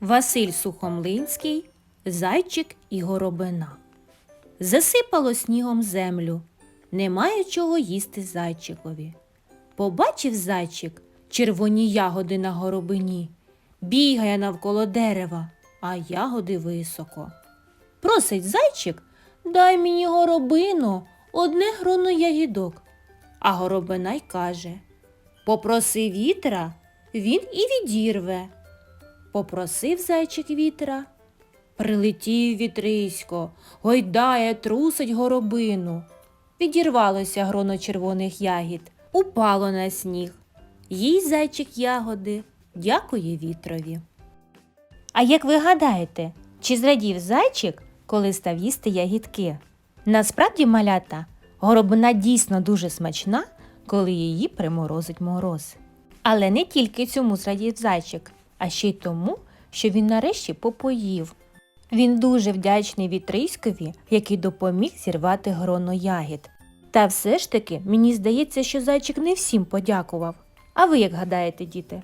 Василь Сухомлинський, Зайчик і горобина. Засипало снігом землю. Немає чого їсти зайчикові. Побачив зайчик червоні ягоди на горобині, бігає навколо дерева, а ягоди високо. Просить зайчик, дай мені горобину, одне гроно ягідок. А горобина й каже Попроси вітра, він і відірве. Попросив зайчик вітра. Прилетів вітрисько, гойдає, трусить горобину. Підірвалося гроно червоних ягід, упало на сніг. Їй зайчик ягоди, дякує вітрові. А як ви гадаєте, чи зрадів зайчик, коли став їсти ягідки? Насправді, малята, горобина дійсно дуже смачна, коли її приморозить мороз. Але не тільки цьому зрадів зайчик, а ще й тому, що він нарешті попоїв. Він дуже вдячний вітриськові, який допоміг зірвати гроно ягід. Та все ж таки мені здається, що зайчик не всім подякував. А ви як гадаєте, діти?